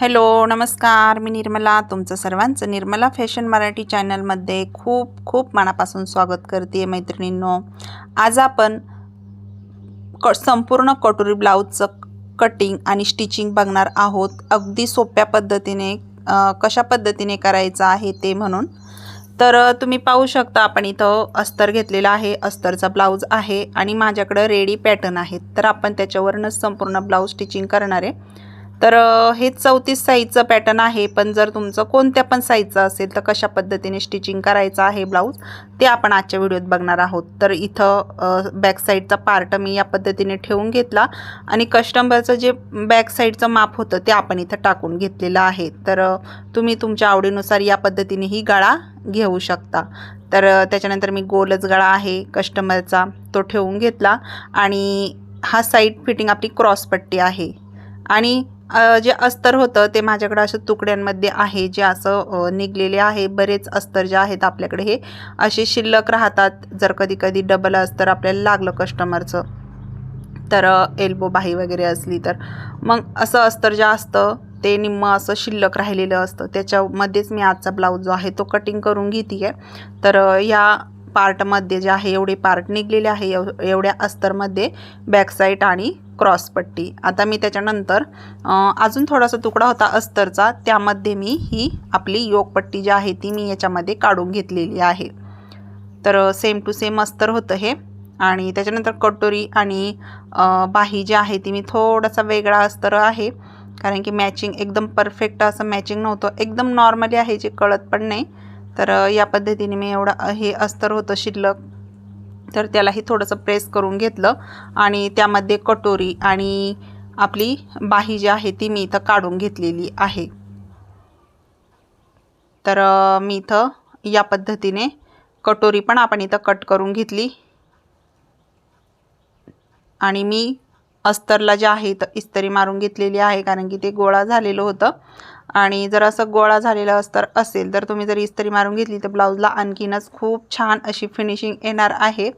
Hello नमस्कार. मी निर्मला तुमचं सर्वांचं निर्मला फॅशन मराठी चॅनलमध्ये खूप खूप मनापासून स्वागत करते मैत्रिणींनो. आज आपण क संपूर्ण कटोरी ब्लाऊजचं कटिंग आणि स्टिचिंग बघणार आहोत. अगदी सोप्या पद्धतीने कशा पद्धतीने करायचं आहे ते म्हणून. तर तुम्ही पाहू शकता आपण इथं अस्तर घेतलेला आहे. अस्तरचा ब्लाऊज आहे आणि माझ्याकडं रेडी पॅटर्न आहेत. तर आपण त्याच्यावरूनच संपूर्ण ब्लाऊज स्टिचिंग करणार आहे. तर हे चौतीस साईजचं पॅटर्न आहे. पण जर तुमचं कोणत्या पण साईजचं असेल तर कशा पद्धतीने स्टिचिंग करायचं आहे ब्लाऊज ते आपण आजच्या व्हिडिओत बघणार आहोत. तर इथं बॅक साईडचा पार्ट मी या पद्धतीने ठेवून घेतला आणि कस्टमरचं जे बॅक साईडचं माप होतं ते आपण इथं टाकून घेतलेलं आहे. तर तुम्ही तुमच्या आवडीनुसार या पद्धतीने ही गळा घेऊ शकता. तर त्याच्यानंतर मी गोलच गळा आहे कस्टमरचा तो ठेवून घेतला. आणि हा साईड फिटिंग आपली क्रॉसपट्टी आहे. आणि जे अस्तर होतं ते माझ्याकडे असं तुकड्यांमध्ये आहे जे असं निघलेले आहे. बरेच अस्तर जे आहेत आपल्याकडे हे असे शिल्लक राहतात. जर कधी कधी डबल अस्तर आपल्याला लागलं कस्टमरचं तर एल्बो बाही वगैरे असली तर. मग असं अस्तर जे असतं ते निम्मं असं शिल्लक राहिलेलं असतं. त्याच्यामध्येच मी आजचा ब्लाऊज जो आहे तो कटिंग करून घेते आहे तर या पार्टमध्ये जे आहे एवढे पार्ट निघलेले आहे. एव एवढ्या अस्तरमध्ये बॅकसाईट आणि क्रॉसपट्टी आता मी त्याच्यानंतर अजून थोडासा तुकडा होता अस्तरचा त्यामध्ये मी ही आपली योगपट्टी जी आहे ती मी याच्यामध्ये काढून घेतलेली आहे. तर सेम टू सेम अस्तर होतं हे. आणि त्याच्यानंतर कटोरी आणि बाही जी आहे ती मी थोडासा वेगळा अस्तर आहे. कारण की मॅचिंग एकदम परफेक्ट असं मॅचिंग नव्हतं. एकदम नॉर्मली आहे जे कळत पण नाही. तर या पद्धतीने मी एवढं हे अस्तर होतं शिल्लक. तर त्यालाही थोडंसं प्रेस करून घेतलं आणि त्यामध्ये कटोरी आणि आपली बाही जी आहे ती मी इथं काढून घेतलेली आहे. तर मी इथं या पद्धतीने कटोरी पण आपण इथं कट करून घेतली. आणि मी अस्तरला जे आहे तर इस्त्री मारून घेतलेली आहे कारण की ते गोळा झालेलं होतं. आणि जर असं गोळा झालेलं अस्तर असेल तर तुम्ही जर इस्त्री मारून घेतली तर ब्लाऊजला आणखीनच खूप छान अशी फिनिशिंग येणार आहे.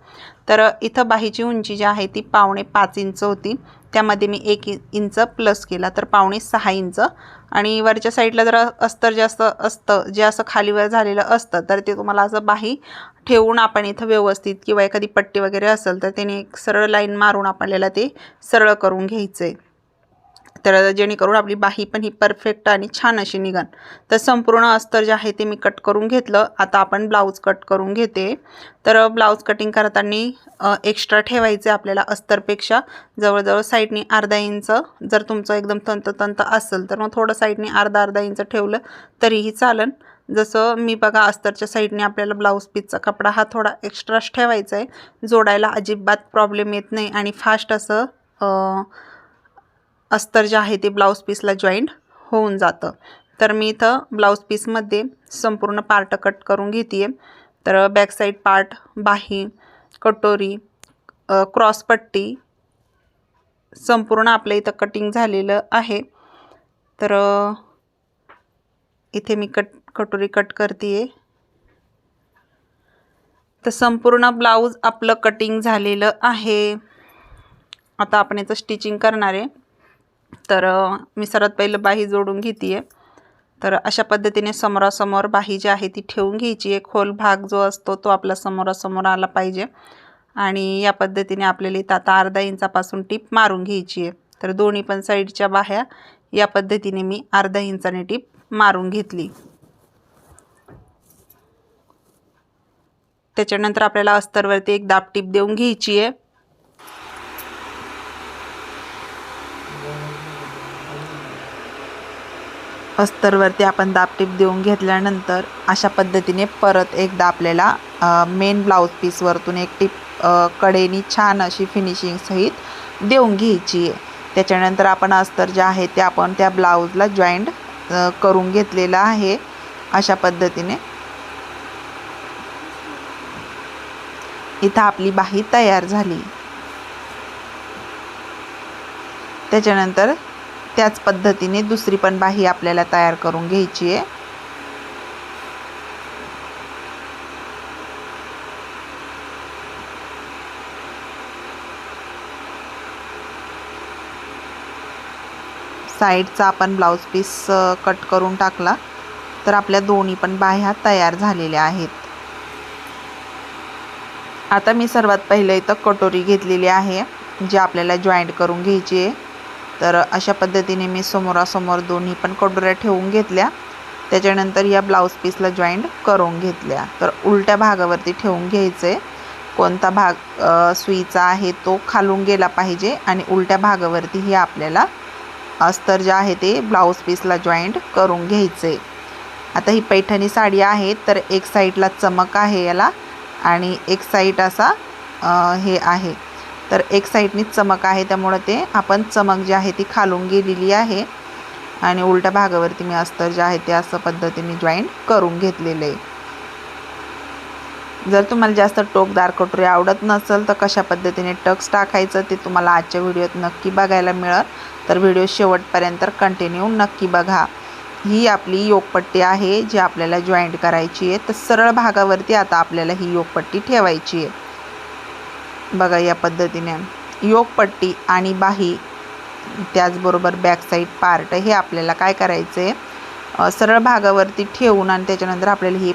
तर इथं बाहीची उंची जी आहे ती पावणे पाच इंच होती. त्यामध्ये मी एक इंच प्लस केला तर पावणे सहा इंच. आणि वरच्या साईडला जर अस्तर जास्त असतं जे असं खालीवर झालेलं असतं तर ते तुम्हाला असं बाही ठेवून आपण इथं व्यवस्थित किंवा एखादी पट्टी वगैरे असेल तर त्याने एक सरळ लाईन मारून आपल्याला ते सरळ करून घ्यायचं आहे तर जेणेकरून आपली बाही पण ही परफेक्ट आणि छान अशी निघन. तर संपूर्ण अस्तर जे आहे ते मी कट करून घेतलं. आता आपण ब्लाऊज कट करून घेते. तर ब्लाऊज कटिंग करताना एक्स्ट्रा ठेवायचे आपल्याला अस्तरपेक्षा. जवळजवळ साईडनी अर्धा इंच जर तुमचं एकदम तंततंत असेल तर मग थोडं साईडनी अर्धा अर्धा इंच ठेवलं तरीही चालन. जसं मी बघा अस्तरच्या साईडने आपल्याला ब्लाऊज पीसचा कपडा हा थोडा एक्स्ट्राच ठेवायचा आहे जोडायला अजिबात प्रॉब्लेम येत नाही आणि फास्ट असं अस्तर जे आहे ते ब्लाऊज पीसला जॉईंट होऊन जातं. तर मी इथं ब्लाऊज पीसमध्ये संपूर्ण पार्ट कट करून घेते तर बॅकसाईड पार्ट बाही कटोरी क्रॉसपट्टी संपूर्ण आपल्या इथं कटिंग झालेलं आहे. तर इथे मी कट कटोरी कट करते तर संपूर्ण ब्लाऊज आपलं कटिंग झालेलं आहे. आता आपण याचं स्टिचिंग करणार आहे. तर मी सर्वात पहिलं बाही जोडून घेते आहे तर अशा पद्धतीने समोरासमोर बाही जी आहे ती ठेवून घ्यायची. आहे खोल भाग जो असतो तो आपला समोरासमोर आला पाहिजे. आणि या पद्धतीने आपल्याला इथं आता अर्धा इंचापासून टीप मारून घ्यायची आहे. तर दोन्ही पण साईडच्या बाह्या या पद्धतीने मी अर्धा इंचाने टीप मारून घेतली. त्याच्यानंतर आपल्याला अस्तरवरती एक दाब टीप देऊन घ्यायची आहे. अस्तरवरती आपण दाबटीप देऊन घेतल्यानंतर अशा पद्धतीने परत एकदा आपल्याला मेन ब्लाऊज पीसवरतून एक टीप कडेनी छान अशी फिनिशिंग सहित देऊन घ्यायची आहे. त्याच्यानंतर आपण अस्तर जे आहे ते आपण त्या ब्लाऊजला जॉईंट करून घेतलेलं आहे. अशा पद्धतीने. इथं आपली बाही तयार झाली. त्याच्यानंतर त्याच पद्धतीने दुसरी पण बाही आपल्याला तयार करून घ्यायची आहे. साईडचा आपण ब्लाऊज पीस कट करून टाकला तर आपल्या दोन्ही पण बाह्या तयार झालेल्या आहेत. आता मी सर्वात पहिलं इथं कटोरी घेतलेली आहे जी आपल्याला जॉईंट करून घ्यायची आहे. तर अशा पद्धतीने मी समोरासमोर दोन्ही पण कटोऱ्या ठेवून घेतल्या. त्याच्यानंतर या ब्लाऊज पीसला जॉईंट करून घेतल्या. तर उलट्या भागावरती ठेवून घ्यायचं. आहे कोणता भाग सुईचा आहे तो खालून गेला पाहिजे आणि उलट्या भागावरती हे आपल्याला अस्तर जे आहे ते ब्लाऊज पीसला जॉईंट करून घ्यायचं. आहे आता ही पैठणी साडी आहे तर एक साईडला चमक आहे याला आणि एक साईड असा हे आहे. तर एक साईडनी चमक आहे त्यामुळं ते आपण चमक जी आहे ती खालून गेलेली आहे. आणि उलट्या भागावरती मी अस्तर जे आहे ते असं पद्धतीने जॉईंट करून घेतलेलं आहे. जर तुम्हाला जास्त टोकदार कटोरी आवडत नसेल तर कशा पद्धतीने टक्स टाकायचं ते तुम्हाला आजच्या व्हिडिओत नक्की बघायला मिळत तर व्हिडिओ शेवटपर्यंत कंटिन्यू नक्की बघा. ही आपली योगपट्टी आहे जी आपल्याला जॉईंट करायची आहे. तर सरळ भागावरती आता आपल्याला ही योगपट्टी ठेवायची आहे. बघा या पद्धतीने. योगपट्टी आणि बाही त्याचबरोबर बॅकसाईड पार्ट हे आपल्याला काय करायचं आहे सरळ भागावरती ठेवून आणि त्याच्यानंतर आपल्याला ही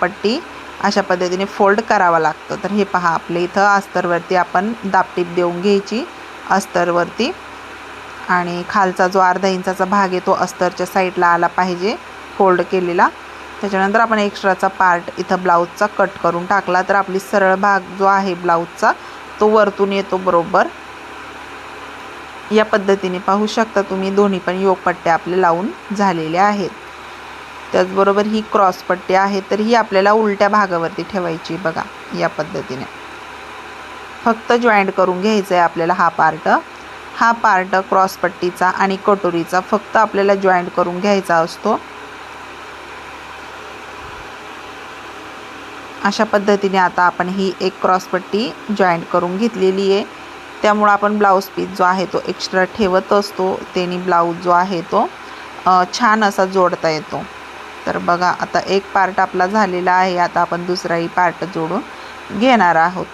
पट्टी अशा पद्धतीने फोल्ड करावं लागतं. तर हे पहा आपल्या इथं अस्तरवरती आपण दापटीप देऊन घ्यायची. अस्तरवरती आणि खालचा जो अर्धा इंचाचा भाग आहे तो अस्तरच्या साईडला आला पाहिजे फोल्ड केलेला. त्याच्यानंतर आपण एक्स्ट्राचा पार्ट इथं ब्लाऊजचा कट करून टाकला. तर आपली सरळ भाग जो आहे ब्लाऊजचा तो वरतून येतो बरोबर. या पद्धतीने पाहू शकता तुम्ही दोन्ही पण योगपट्ट्या आपल्या लावून झालेल्या आहेत. त्याचबरोबर ही क्रॉसपट्टी आहे तर ही आपल्याला उलट्या भागावरती ठेवायची बघा या पद्धतीने. फक्त जॉईंट करून घ्यायचं आहे आपल्याला हा पार्ट हा पार्ट क्रॉसपट्टीचा आणि कटोरीचा फक्त आपल्याला जॉईंट करून घ्यायचा असतो. अशा पद्धतीने आता आपण ही एक क्रॉसपट्टी जॉईंट करून घेतलेली आहे. त्यामुळं आपण ब्लाऊज पीस जो आहे तो एक्स्ट्रा ठेवत असतो. त्याने ब्लाऊज जो आहे तो छान असा जोडता येतो. तर बघा आता एक पार्ट आपला झालेला आहे. आता आपण दुसराही पार्ट जोडून घेणार आहोत.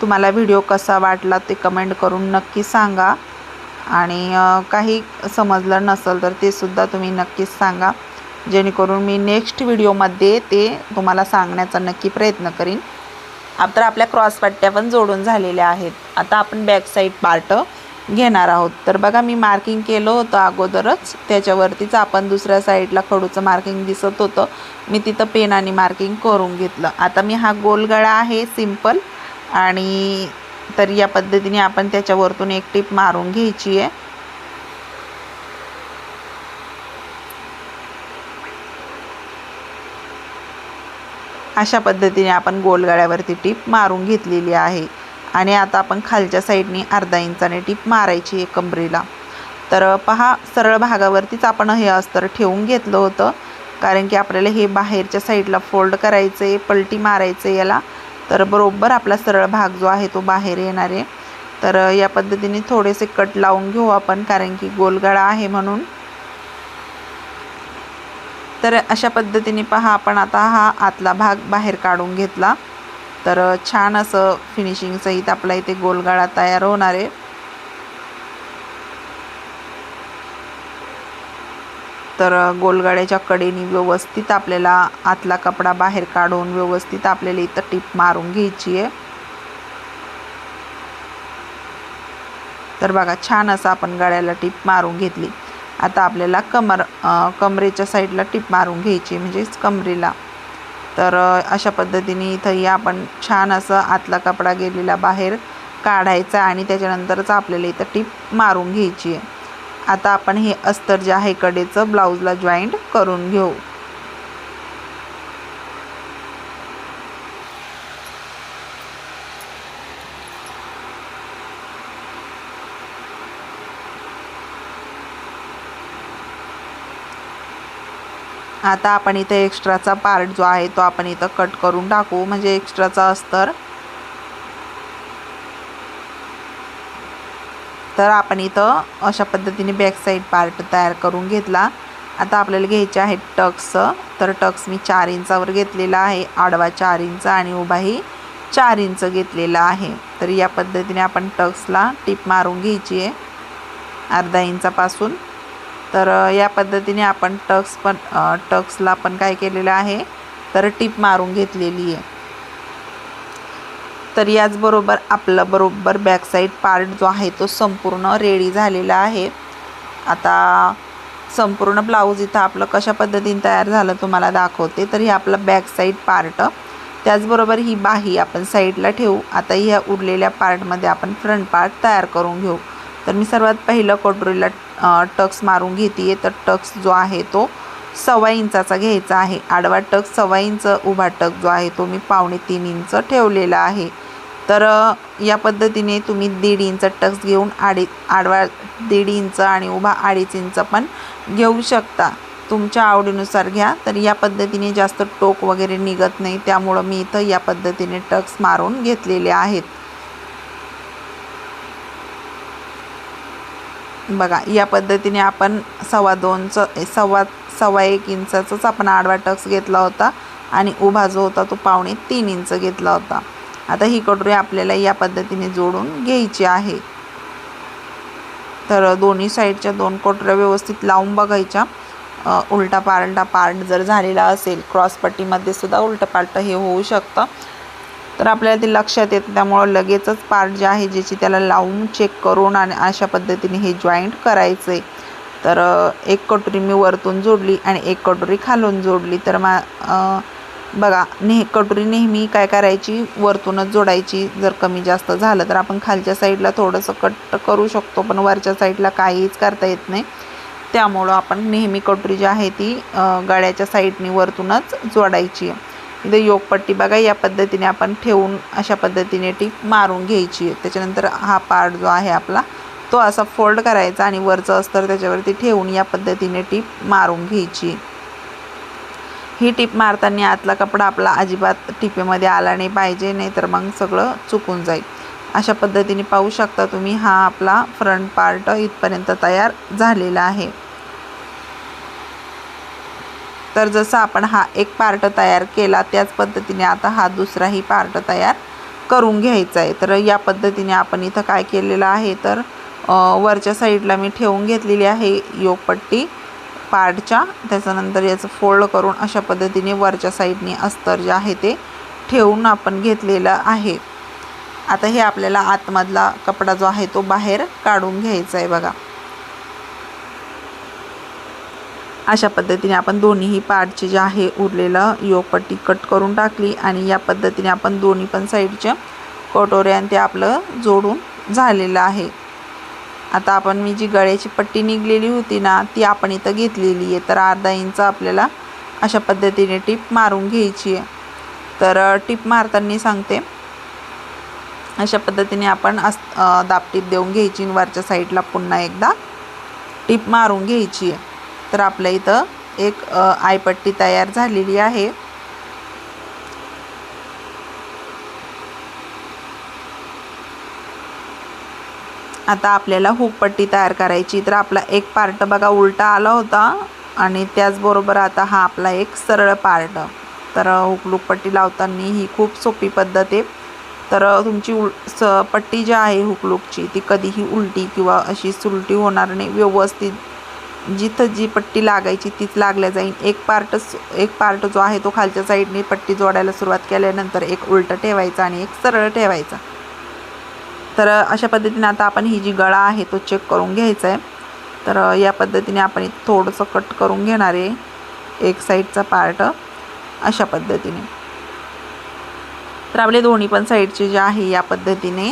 तुम्हाला व्हिडिओ कसा वाटला ते कमेंट करून नक्की सांगा. आणि काही समजलं नसेल तर ते सुद्धा तुम्ही नक्कीच सांगा. जेणेकरून मी नेक्स्ट व्हिडिओमध्ये ते तुम्हाला सांगण्याचा नक्की प्रयत्न करीन. तर आपल्या क्रॉसपट्ट्या पण जोडून झालेल्या आहेत. आता आपण बॅक साईड पार्ट घेणार आहोत. तर बघा मी मार्किंग केलं होतं अगोदरच. त्याच्यावरतीच आपण दुसऱ्या साईडला खडूचं मार्किंग दिसत होतं. मी तिथं पेनाने मार्किंग करून घेतलं. आता मी हा गोलगळा आहे सिंपल आणि तर या पद्धतीने आपण त्याच्यावरतून एक टीप मारून घ्यायची आहे. अशा पद्धतीने आपण गोलगाड्यावरती टीप मारून घेतलेली आहे. आणि आता आपण खालच्या साईडनी अर्धा इंचाने टीप मारायची आहे कमरेला. तर पहा सरळ भागावरतीच आपण हे अस्तर ठेवून घेतलं होतं. कारण की आपल्याला हे बाहेरच्या साईडला फोल्ड करायचं आहे पलटी मारायचं आहे याला. तर बरोबर आपला सरळ भाग जो आहे तो बाहेर येणार आहे. तर या पद्धतीने थोडेसे कट लावून घेऊ आपण कारण की गोलगाळा आहे म्हणून. तर अशा पद्धतीने पहा आपण आता हा आतला भाग बाहेर काढून घेतला. तर छान असं फिनिशिंग सहित आपला इथे गोलगाळा तयार होणार आहे. तर गोलगाड्याच्या कडेनी व्यवस्थित आपल्याला आतला कपडा बाहेर काढून व्यवस्थित आपल्याला इथं टीप मारून घ्यायची आहे. तर बघा छान असं आपण गळ्याला टीप मारून घेतली. आता आपल्याला कमर कमरेच्या साईडला टीप मारून घ्यायची म्हणजेच कमरेला. तर अशा पद्धतीने इथंही आपण छान असं आतला कपडा गेलेला बाहेर काढायचा आणि त्याच्यानंतरच आपल्याला इथं टीप मारून घ्यायची आहे. आता आपण हे अस्तर जे आहे कडेचं ब्लाऊजला जॉईंट करून घेऊ. आता आपण इथे एक्स्ट्राचा पार्ट जो आहे तो आपण इथं कट करून टाकू. म्हणजे एक्स्ट्राचा अस्तर तर आपण इथं अशा पद्धतीने बॅक साईड पार्ट तयार करून घेतला. आता आपल्याला घ्यायचे आहेत टक्स तर टक्स मी चार इंचावर घेतलेला आहे. आडवा चार इंच आणि उभाही चार इंच घेतलेला आहे. तर या पद्धतीने आपण टक्सला टीप मारून घ्यायची आहे. अर्धा इंचापासून. तर या पद्धतीने आपण टक्स पण टक्सला पण काय केलेलं आहे? तर टीप मारून घेतलेली आहे. तर याचबरोबर आपलं बरोबर बॅकसाईड पार्ट जो आहे तो संपूर्ण रेडी झालेला आहे. आता संपूर्ण ब्लाऊज इथं आपलं कशा पद्धतीने तयार झालं तुम्हाला दाखवते. तर हे आपलं बॅक साईड पार्ट त्याचबरोबर ही बाही आपण साईडला ठेवू. आता ह्या उरलेल्या पार्टमध्ये आपण फ्रंट पार्ट तयार करून घेऊ. तर मी सर्वात पहिलं कटोरीला टक्स मारून घेते तर टक्स जो आहे तो सव्वा इंचाचा घ्यायचा आहे. आडवा टक्स सव्वा इंच उभा टक जो आहे तो मी पावणे तीन इंच ठेवलेला आहे. तर या पद्धतीने तुम्ही दीड इंच टक्स घेऊन आडी आडवा दीड इंच आणि उभा अडीच इंच पण घेऊ शकता. तुमच्या आवडीनुसार घ्या. तर या पद्धतीने जास्त टोक वगैरे निघत नाही. त्यामुळं मी इथं या पद्धतीने टक्स मारून घेतलेले आहेत. बघा या पद्धतीने आपण सव्वा दोनचं ए, सव्वा सव्वा एक इंचाचाच आपण आडवा टक्स घेतला होता आणि उभा जो होता तो पावणे तीन इंच घेतला होता. आता ही कटोरी आपल्याला या पद्धतीने जोडून घ्यायची आहे. तर दोन्ही साईडच्या दोन कटोऱ्या व्यवस्थित लावून बघायच्या. उलटा पालटा पार्ट जर झालेला असेल क्रॉसपट्टीमध्ये सुद्धा उलटं पालटं हे होऊ शकतं. तर आपल्याला ते लक्षात येतं त्यामुळं लगेचच पार्ट जे आहे ज्याची त्याला लावून चेक करून आणि अशा पद्धतीने हे जॉईंट करायचं आहे तर एक कटोरी मी वरतून जोडली आणि एक कटोरी खालून जोडली. तर मा बघा नेह कटोरी नेहमी काय करायची? वरतूनच जोडायची. जर कमी जास्त झालं तर आपण खालच्या साईडला थोडंसं कट करू शकतो पण वरच्या साईडला काहीच करता येत नाही. त्यामुळं आपण नेहमी कटोरी जी आहे ती गाड्याच्या साईडनी वरतूनच जोडायची. आहे इथं योगपट्टी बघा या पद्धतीने आपण ठेवून अशा पद्धतीने टीप मारून घ्यायची. आहे त्याच्यानंतर हा पार्ट जो आहे आपला तो असा फोल्ड करायचा आणि वरचं अस्तर त्याच्यावरती ठेवून या पद्धतीने टीप मारून घ्यायची. ही टीप मारताना आतला कपडा आपला अजिबात टिपेमध्ये आला नाही पाहिजे नाही तर मग सगळं चुकून जाईल. अशा पद्धतीने पाहू शकता तुम्ही हा आपला फ्रंट पार्ट इथपर्यंत तयार झालेला आहे. तर जसं आपण हा एक पार्ट तयार केला त्याच पद्धतीने आता हा दुसराही पार्ट तयार करून घ्यायचा आहे. तर या पद्धतीने आपण इथं काय केलेलं आहे तर वरच्या साईडला मी ठेवून घेतलेली आहे योगपट्टी पार्टच्या त्याच्यानंतर याचं फोल्ड करून अशा पद्धतीने वरच्या साईडने अस्तर जे आहे ते ठेवून आपण घेतलेलं आहे. आता हे आपल्याला आतमधला कपडा जो आहे तो बाहेर काढून घ्यायचा आहे बघा. अशा पद्धतीने आपण दोन्हीही पार्टचे जे आहे उरलेलं योगपट्टी कट करून टाकली आणि या पद्धतीने आपण दोन्ही पण साईडच्या कटोऱ्यान ते आपलं जोडून झालेलं आहे. आता आपण मी जी गळ्याची पट्टी निघलेली होती ना ती आपण इथं घेतलेली आहे. तर अर्धा इंच आपल्याला अशा पद्धतीने टिप मारून घ्यायची आहे. तर टिप मारताना सांगते. अशा पद्धतीने आपण अस दापटीप दाबटीप देऊन घ्यायची वरच्या साईडला पुन्हा एकदा टिप मारून घ्यायची आहे. तर आपल्या इथं एक आयपट्टी तयार झालेली आहे. आता आपल्याला हुकपट्टी तयार करायची. तर आपला एक पार्ट बघा उलटा आला होता. आणि त्याचबरोबर आता हा आपला एक सरळ पार्ट तर हुकलूक पट्टी लावताना ही खूप सोपी पद्धत आहे. तर तुमची उल स पट्टी जी आहे हुकलूकची ती कधीही उलटी किंवा अशी सुलटी होणार नाही. व्यवस्थित जिथं जी पट्टी लागायची तीच लागल्या जाईल. एक पार्ट एक पार्ट जो आहे तो खालच्या साईडने पट्टी जोडायला सुरुवात केल्यानंतर एक उलटं ठेवायचा आणि एक सरळ ठेवायचा. तर अशा पद्धतीने आता आपण ही जी गळा आहे तो चेक करून घ्यायचा आहे तर या पद्धतीने आपण थोडंसं कट करून घेणार आहे. एक साईडचा पार्ट अशा पद्धतीने. तर आपले दोन्ही पण साईडचे जे आहे या पद्धतीने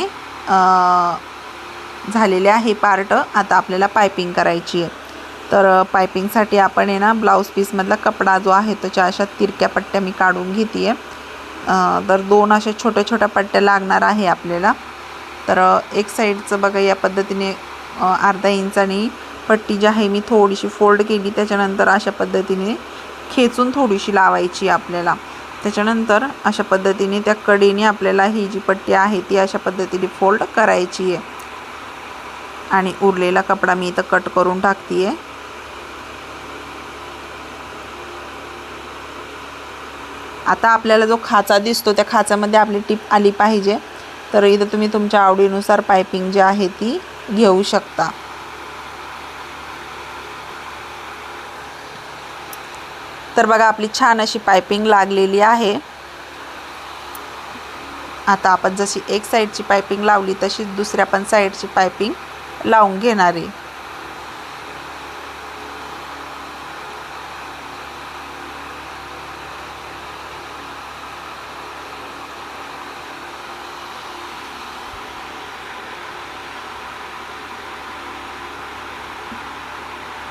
झालेले आहे पार्ट आता आपल्याला पायपिंग करायची आहे तर पायपिंगसाठी आपण आहे ना ब्लाऊज पीसमधला कपडा जो आहे त्याच्या अशा तिरक्या पट्ट्या मी काढून घेते आहे तर दोन अशा छोट्या छोट्या पट्ट्या लागणार आहे आपल्याला. तर एक साईडचं बघा या पद्धतीने अर्धा इंचानी पट्टी जी आहे मी थोडीशी फोल्ड केली. त्याच्यानंतर अशा पद्धतीने खेचून थोडीशी लावायची आपल्याला. त्याच्यानंतर अशा पद्धतीने त्या कडेने आपल्याला ही जी पट्टी आहे ती अशा पद्धतीने फोल्ड करायची आहे. आणि उरलेला कपडा मी इथं कट करून टाकते आहे आता आपल्याला जो खाचा दिसतो त्या खाचामध्ये आपली टीप आली पाहिजे. तर इथं तुम्ही तुमच्या आवडीनुसार पायपिंग जी आहे ती घेऊ शकता. तर बघा आपली छान अशी पायपिंग लागलेली आहे. आता आपण जशी एक साईडची पायपिंग लावली तशीच दुसऱ्या पण साईडची पायपिंग लावून घेणार. आहे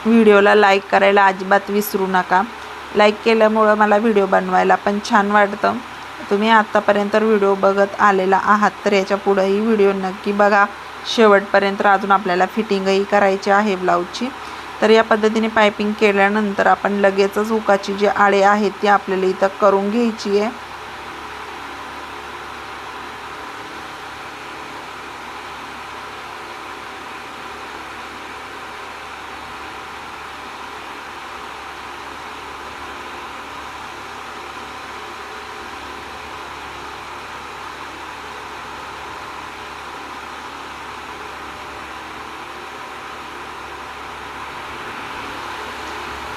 व्हिडिओला लाईक करायला अजिबात विसरू नका. लाईक केल्यामुळं मला व्हिडिओ बनवायला पण छान वाटतं. तुम्ही आत्तापर्यंत व्हिडिओ बघत आलेला आहात तर याच्या पुढंही व्हिडिओ नक्की बघा. शेवटपर्यंत अजून आपल्याला फिटिंगही करायची आहे ब्लाऊजची. तर या पद्धतीने पायपिंग केल्यानंतर आपण लगेचच उकाची जी आळे आहेत ती आपल्याला इथं करून घ्यायची आहे.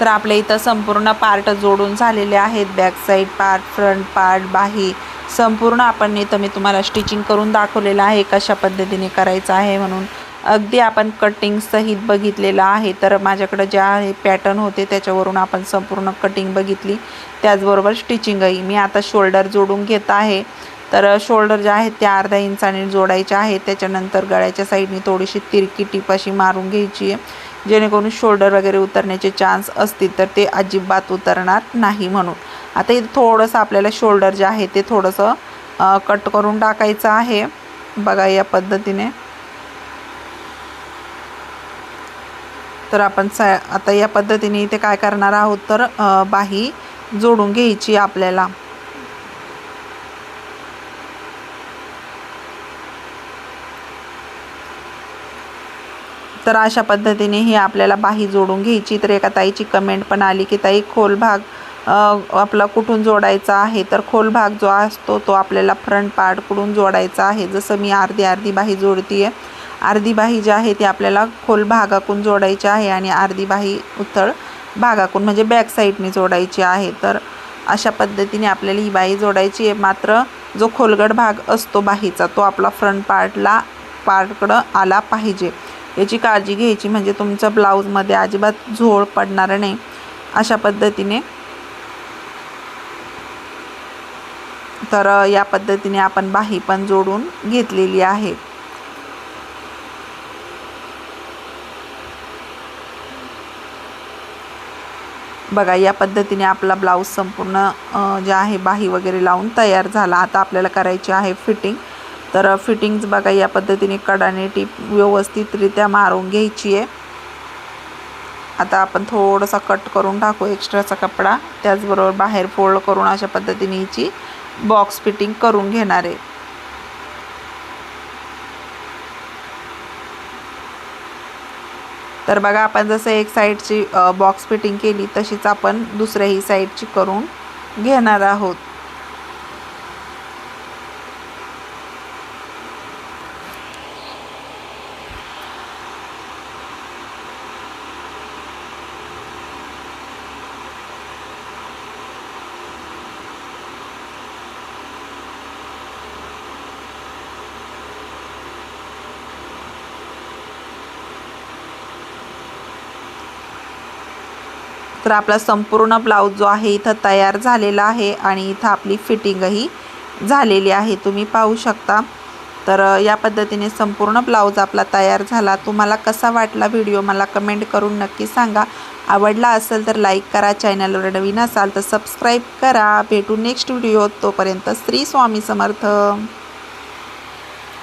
तर आपल्या इथं संपूर्ण पार्ट जोडून झालेले आहेत. Back side part front part बाही संपूर्ण आपण इथं मी तुम्हाला स्टिचिंग करून दाखवलेलं आहे कशा पद्धतीने करायचं आहे म्हणून. अगदी आपण कटिंगसहित बघितलेलं आहे. तर माझ्याकडं ज्या आहे पॅटर्न होते त्याच्यावरून आपण संपूर्ण कटिंग बघितली. त्याचबरोबर स्टिचिंगही मी आता शोल्डर जोडून घेत आहे. तर शोल्डर जे आहेत त्या अर्धा इंचाने जोडायच्या आहेत त्याच्यानंतर गळ्याच्या साईडने थोडीशी तिरकी टीप अशी मारून घ्यायची आहे. जेणेकरून शोल्डर वगैरे उतरण्याचे चान्स असतील तर ते अजिबात उतरणार नाही म्हणून. आता इथं थोडंसं आपल्याला शोल्डर जे आहे ते थोडंसं कट करून टाकायचं आहे. बघा या पद्धतीने. तर आपण सा आता या पद्धतीने इथे काय करणार आहोत तर बाही जोडून घ्यायची आपल्याला. तर अशा पद्धतीने ही आपल्याला बाही जोडून घ्यायची. तर एका ताईची कमेंट पण आली की ताई खोल भाग आपला कुठून जोडायचा आहे? तर खोल भाग जो असतो तो आपल्याला फ्रंट पार्टकडून जोडायचा आहे. जसं मी अर्धी अर्धी बाही जोडती आहे अर्धी बाही जी आहे ती आपल्याला खोल भागाकून जोडायची आहे आणि अर्धी बाही उथळ भागाकून म्हणजे बॅक साईडने जोडायची आहे. तर अशा पद्धतीने आपल्याला ही बाही जोडायची आहे. मात्र जो खोलगड भाग असतो बाहीचा तो आपला फ्रंट पार्टला पार्टकडं आला पाहिजे. याची काळजी घ्यायची. म्हणजे तुमचं ब्लाऊजमध्ये अजिबात झोळ पडणार नाही अशा पद्धतीने. तर या पद्धतीने आपण बाही पण जोडून घेतलेली आहे. बघा या पद्धतीने आपला ब्लाऊज संपूर्ण जे आहे बाही वगैरे लावून तयार झाला. आता आपल्याला करायची आहे फिटिंग. तर फिटिंग्ज बघा या पद्धतीने कडाने टीप व्यवस्थितरित्या मारून घ्यायची आहे. आता आपण थोडासा कट करून टाकू एक्स्ट्राचा कपडा. त्याचबरोबर बाहेर फोल्ड करून अशा पद्धतीने हिची बॉक्स फिटिंग करून घेणार आहे. तर बघा आपण जसं एक साईडची बॉक्स फिटिंग केली तशीच आपण दुसऱ्याही साईडची करून घेणार आहोत. तर आपला संपूर्ण ब्लाऊज जो आहे इथं तयार झालेला आहे आणि इथं आपली फिटिंगही झालेली आहे. तुम्ही पाहू शकता. तर या पद्धतीने संपूर्ण ब्लाऊज आपला तयार झाला. तुम्हाला कसा वाटला व्हिडिओ मला कमेंट करून नक्की सांगा. आवडला असेल तर लाईक करा. चॅनलवर नवीन असाल तर सबस्क्राईब करा. भेटू नेक्स्ट व्हिडिओ तोपर्यंत श्री स्वामी समर्थ.